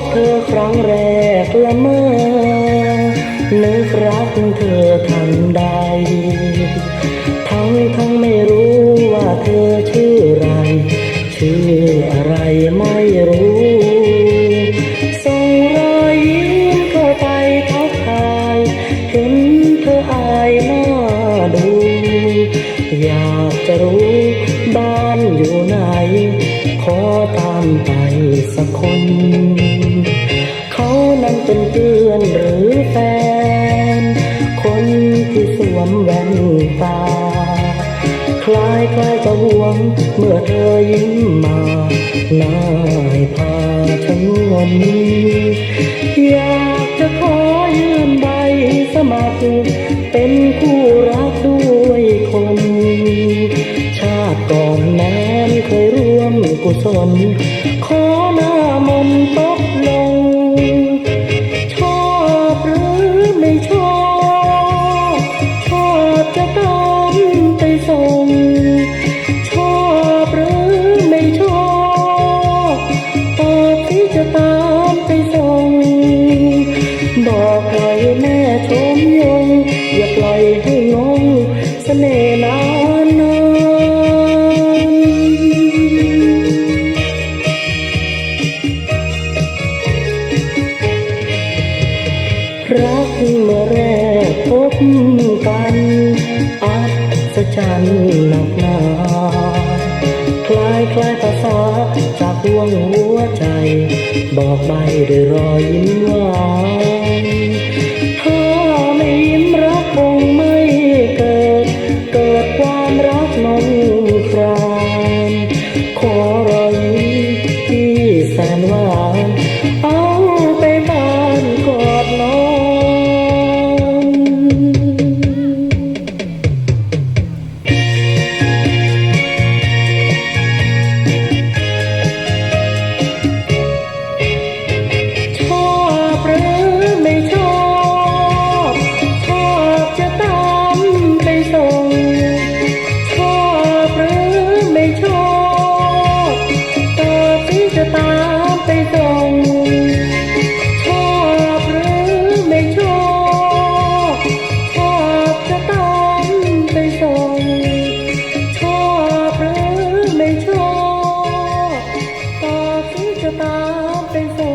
บเธอครั้งแรกละเมอนึกรักเธอทันใด ทั้งทั้งไม่รู้ว่าเธอชื่อไร ชื่ออะไรไม่รู้ อยากจะรู้บ้านอยู่ไหน ขอตามไปสักคน เขานั้นเป็นเพื่อนหรือแฟน คนที่สวมแว่นตา คล้ายคล้ายจะหวงเมื่อเธอยิ้มมาหน้าให้พาชะงนอยากจะขอ มกุศลขอหน้ามนต์ตกลง ชอบหรือไม่ชอบ ชอบจะตามไปส่ง ชอบหรือไม่ชอบตอบที่จะตามไปส่งบอก กเมื่อแรกพบกันอัศจรรย์หนักหนาคล้ายคล้ายภาษาจากดวงหัวใจ บอกใบด้วยรอยยิ้มหวาน ชะตาเป็นแ